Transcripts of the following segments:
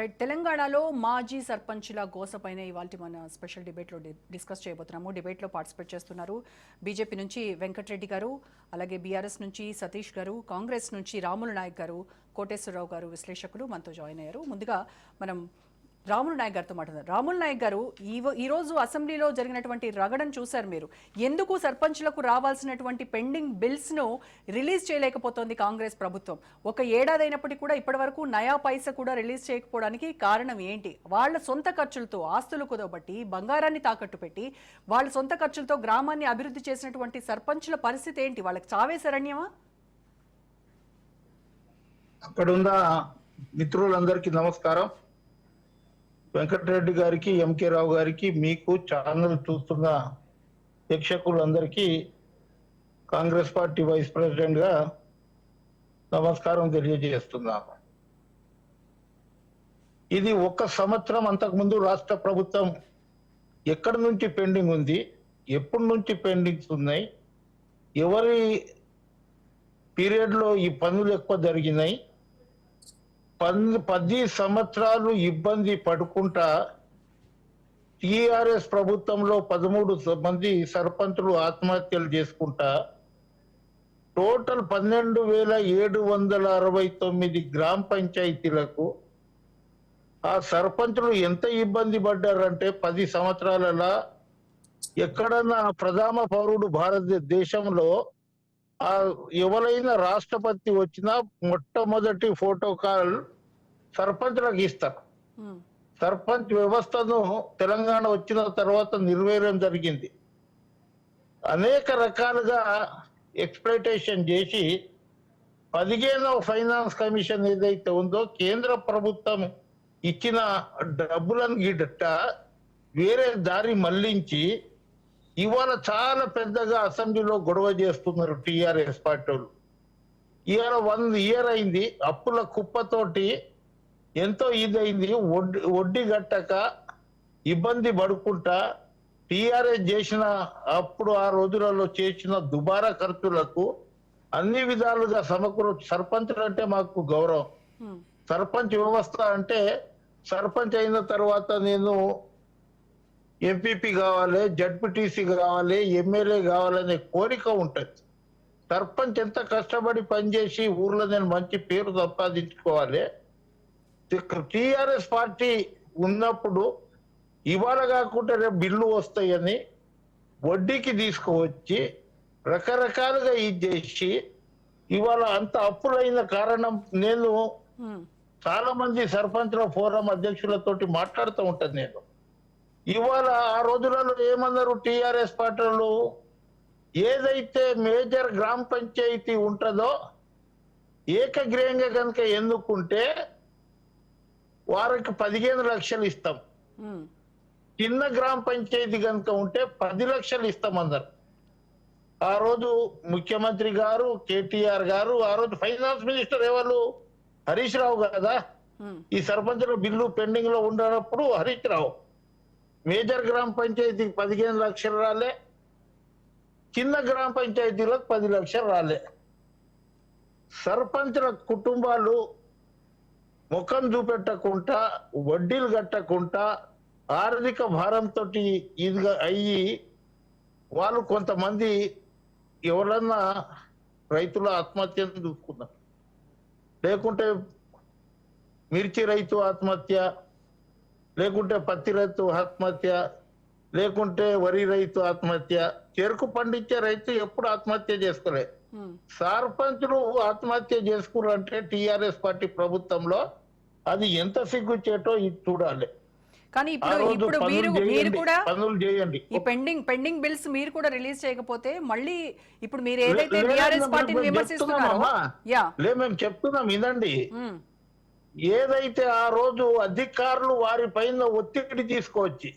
Right తెలంగాణలో మాజీ సర్పంచ్ల గోసపైన ఇవాళ మన స్పెషల్ డిబేట్లో డిస్కస్ చేయబోతున్నాము. డిబేట్లో పార్టిసిపేట్ చేస్తున్నారు బీజేపీ నుంచి వెంకటరెడ్డి గారు అలాగే బీఆర్ఎస్ నుంచి సతీష్ గారు కాంగ్రెస్ నుంచి రాములు నాయక్ గారు కోటేశ్వరరావు గారు విశ్లేషకులు. మనతో జాయిన్ అయ్యారు. ముందుగా మనం రాములు నాయక్ గారితో మాట్లాడారు రాములు నాయక్ గారు ఈ రోజు అసెంబ్లీలో జరిగినటువంటి రగడను చూశారు మీరు. ఎందుకు సర్పంచ్లకు రావాల్సినటువంటి పెండింగ్ బిల్స్ను రిలీజ్ చేయలేకపోతోంది కాంగ్రెస్ ప్రభుత్వం? ఒక ఏడాది అయినప్పటికీ కూడా ఇప్పటివరకు నయా పైస కూడా రిలీజ్ చేయకపోవడానికి కారణం ఏంటి? వాళ్ళ సొంత ఖర్చులతో ఆస్తులు కుదవబట్టి బంగారాన్ని తాకట్టు పెట్టి వాళ్ళ సొంత ఖర్చులతో గ్రామాన్ని అభివృద్ధి చేసినటువంటి సర్పంచుల పరిస్థితి ఏంటి? వాళ్ళకి చావే శరణ్యమా? అక్కడున్న మిత్రులందరికీ నమస్కారం. వెంకటరెడ్డి గారికి ఎంకే రావు గారికి మీకు ఛానల్ చూస్తున్న ప్రేక్షకులందరికీ కాంగ్రెస్ పార్టీ వైస్ ప్రెసిడెంట్గా నమస్కారం తెలియజేస్తున్నాను ఇది ఒక్క సంవత్సరం అంతకుముందు రాష్ట్ర ప్రభుత్వం ఎక్కడి నుంచి పెండింగ్ ఉంది ఎప్పటి నుంచి పెండింగ్స్ ఉన్నాయి ఎవరి పీరియడ్లో ఈ పనులు ఎక్కువ జరిగినాయి పది సంవత్సరాలు ఇబ్బంది పడుకుంటా టిఆర్ఎస్ ప్రభుత్వంలో పదమూడు మంది సర్పంచులు ఆత్మహత్యలు చేసుకుంటా టోటల్ పన్నెండు వేల ఏడు వందల అరవై తొమ్మిది గ్రామ పంచాయతీలకు ఆ సర్పంచులు ఎంత ఇబ్బంది పడ్డారంటే పది సంవత్సరాలలో ఎక్కడన్నా ప్రధాన పౌరుడు భారతదేశంలో దేశంలో ఎవరైనా రాష్ట్రపతి వచ్చినా మొట్టమొదటి ఫోటో కాల్ సర్పంచ్లకు ఇస్తారు. సర్పంచ్ వ్యవస్థను తెలంగాణ వచ్చిన తర్వాత నిర్వీర్యం జరిగింది. అనేక రకాలుగా ఎక్స్ప్లైటేషన్ చేసి పదిహేనవ ఫైనాన్స్ కమిషన్ ఏదైతే ఉందో కేంద్ర ప్రభుత్వం ఇచ్చిన డబ్బులను గిట్ట వేరే దారి మళ్ళించి ఇవాళ చాలా పెద్దగా అసెంబ్లీలో గొడవ చేస్తున్నారు టిఆర్ఎస్ పార్టీ వాళ్ళు. ఇవాళ వన్ ఇయర్ అయింది అప్పుల కుప్పతోటి ఎంతో ఇదైంది వడ్డీ వడ్డీ గట్టక ఇబ్బంది పడుకుంటా టిఆర్ఎస్ చేసిన అప్పుడు ఆ రోజులలో చేసిన దుబారా ఖర్చులకు అన్ని విధాలుగా సమకూరు సర్పంచులు అంటే మాకు గౌరవం. సర్పంచ్ వ్యవస్థ అంటే సర్పంచ్ అయిన తర్వాత నేను ఎంపీపీ కావాలి జడ్పీటీసీ కావాలి ఎమ్మెల్యే కావాలనే కోరిక ఉంటుంది. సర్పంచ్ ఎంత కష్టపడి పనిచేసి ఊర్లో నేను మంచి పేరు సంపాదించుకోవాలి. టిఆర్ఎస్ పార్టీ ఉన్నప్పుడు ఇవాళ కాకుండా రేపు బిల్లు వస్తాయని వడ్డీకి తీసుకువచ్చి రకరకాలుగా ఇది చేసి ఇవాళ అంత అప్పులైన కారణం నేను చాలా మంది సర్పంచ్ల ఫోరం అధ్యక్షులతోటి మాట్లాడుతూ ఉంటాను నేను. ఇవాళ ఆ రోజులలో ఏమన్నారు టిఆర్ఎస్ పార్టీలు? ఏదైతే మేజర్ గ్రామ పంచాయతీ ఉంటుందో ఏకగ్రీయంగా కనుక ఎన్నుకుంటే వారికి పదిహేను లక్షలు ఇస్తాం. చిన్న గ్రామ పంచాయతీ కనుక ఉంటే పది లక్షలు ఇస్తాం అందరు. ఆ రోజు ముఖ్యమంత్రి గారు కేటీఆర్ గారు ఆ రోజు ఫైనాన్స్ మినిస్టర్ ఎవరు? హరీష్ రావు కదా. ఈ సర్పంచుల బిల్లు పెండింగ్లో ఉన్నప్పుడు హరీష్ రావు. మేజర్ గ్రామ పంచాయతీకి పదిహేను లక్షలు రాలే చిన్న గ్రామ పంచాయతీలకు పది లక్షలు రాలే. సర్పంచుల కుటుంబాలు ముఖం చూపెట్టకుండా వడ్డీలు కట్టకుండా ఆర్థిక భారంతో ఇదిగా అయ్యి వాళ్ళు కొంతమంది ఎవరన్నా రైతుల ఆత్మహత్యను చూసుకున్నారు? లేకుంటే మిర్చి రైతు ఆత్మహత్య లేకుంటే పత్తి రైతు ఆత్మహత్య లేకుంటే వరి రైతు ఆత్మహత్య. చెరుకు పండించే రైతు ఎప్పుడు ఆత్మహత్య చేసుకోలే. సర్పంచులు ఆత్మహత్య చేసుకున్నారంటే టిఆర్ఎస్ పార్టీ ప్రభుత్వంలో అది ఎంత సిగ్గుచేటో ఇది చూడాలి. కానీ ఇప్పుడు ఇప్పుడు మీరు మీరు కూడా పనులు చేయండి. ఈ పెండింగ్ పెండింగ్ బిల్స్ మీరు కూడా రిలీజ్ చేయకపోతే మళ్ళీ ఇప్పుడు మీరు ఏదైతే మేము- పార్టీని విమర్శిస్తున్నారో. యా. లే మేము చెప్తున్నాం ఉమ్, ఏదైతే ఆ రోజు అధికారులు వారి పైన ఒత్తిడి తీసుకొచ్చి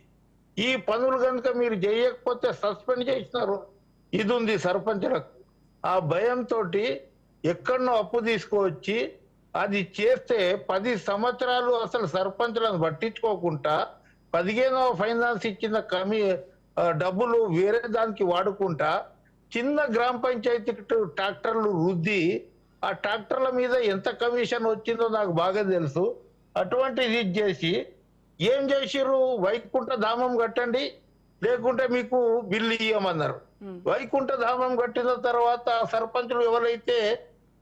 ఈ పనులు కనుక మీరు చేయకపోతే సస్పెండ్ చేసినారు. ఇది ఉంది సర్పంచులకు ఆ భయంతో ఎక్కడనో అప్పు తీసుకువచ్చి అది చేస్తే పది సంవత్సరాలు అసలు సర్పంచులను పట్టించుకోకుండా పదిహేనవ ఫైనాన్స్ ఇచ్చిన కమి డబ్బులు వేరే దానికి వాడుకుంటా చిన్న గ్రామ పంచాయతీ ట్రాక్టర్లు రుద్ది ఆ ట్రాక్టర్ల మీద ఎంత కమిషన్ వచ్చిందో నాకు బాగా తెలుసు. అటువంటిది ఇది చేసి ఏం చేసిర్రు? వైకుంఠ ధామం కట్టండి లేకుంటే మీకు బిల్లు ఇయ్యమన్నారు. వైకుంఠ ధామం కట్టిన తర్వాత సర్పంచులు ఎవరైతే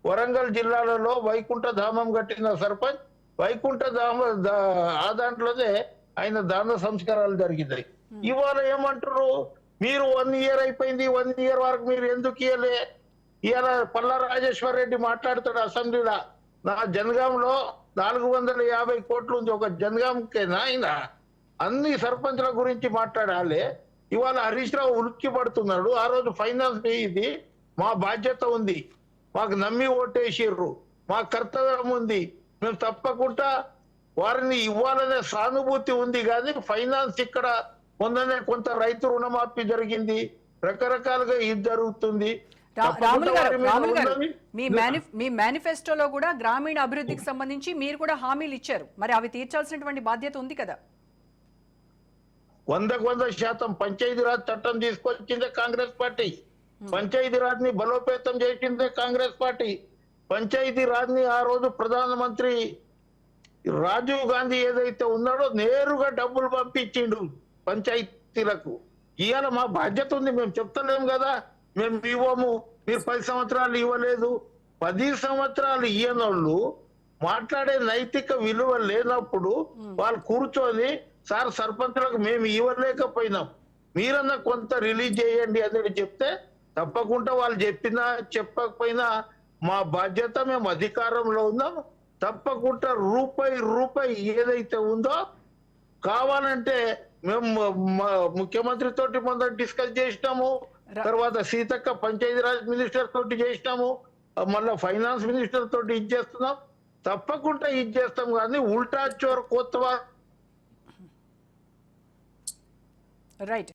వరంగల్ జిల్లాలలో వైకుంఠ ధామం కట్టిన సర్పంచ్ వైకుంఠ ధామ ఆ దాంట్లోనే ఆయన దాన సంస్కారాలు జరిగినాయి. ఇవాళ ఏమంటారు మీరు వన్ ఇయర్ అయిపోయింది వన్ ఇయర్ వరకు మీరు ఎందుకు ఇయ్యలే? ఇవాళ పల్లా రాజేశ్వర్ రెడ్డి మాట్లాడుతాడు అసెంబ్లీలో. నా జనగాంలో నాలుగు వందల యాభై కోట్లు ఉంది ఒక జనగాంకేనా ఆయన? అన్ని సర్పంచ్ల గురించి మాట్లాడాలి. ఇవాళ హరీష్ రావు ఉలిక్కి పడుతున్నాడు. ఆ రోజు ఫైనాన్స్ ఇది మా బాధ్యత ఉంది. మాకు నమ్మి ఓటేసిర్రు. మా కర్తవ్యం ఉంది. మేము తప్పకుండా వారిని ఇవ్వాలనే సానుభూతి ఉంది కానీ ఫైనాన్స్ ఇక్కడ మొన్ననే కొంత రైతు రుణమాఫీ జరిగింది. రకరకాలుగా ఇది జరుగుతుంది. రాములు గారు రాములు గారు మీ మీ మేనిఫెస్టోలో కూడా గ్రామీణ అభివృద్ధికి సంబంధించి మీరు కూడా హామీలు ఇచ్చారు. మరి అవి తీర్చాల్సినటువంటి బాధ్యత ఉంది కదా? వందకు వంద శాతం పంచాయతీరాజ్ చట్టం తీసుకొచ్చిందే కాంగ్రెస్ పార్టీ. పంచాయతీరాజ్ని బలోపేతం చేసిందే కాంగ్రెస్ పార్టీ. పంచాయతీరాజ్ని ఆ రోజు ప్రధానమంత్రి రాజీవ్ గాంధీ ఏదైతే ఉన్నాడో నేరుగా డబ్బులు పంపించిండు పంచాయతీలకు. ఇవాళ మా బాధ్యత ఉంది మేము చెప్తలేం కదా. మేము ఇవ్వము. మీరు పది సంవత్సరాలు ఇవ్వలేదు. పది సంవత్సరాలు ఇయ్యనోళ్ళు మాట్లాడే నైతిక విలువ లేనప్పుడు వాళ్ళు కూర్చొని సార్ సర్పంచులకు మేము ఇవ్వలేకపోయినాం. మీరన్నా కొంత రిలీజ్ చేయండి అని చెప్తే తప్పకుండా వాళ్ళు చెప్పినా చెప్పకపోయినా మా బాధ్యత మేము అధికారంలో ఉన్నాం. తప్పకుండా రూపాయి రూపాయి ఏదైతే ఉందో కావాలంటే మేము మ- ముఖ్యమంత్రి తోటి మొదట డిస్కస్ చేసినాము. తర్వాత సీతక్క పంచాయతీరాజ్ మినిస్టర్ తోటి చేసినాము మళ్ళా ఫైనాన్స్ మినిస్టర్ తోటి ఇది చేస్తున్నాం. తప్పకుండా ఇది చేస్తాం కానీ ఉల్టా చోర్ కొత్త రైట్.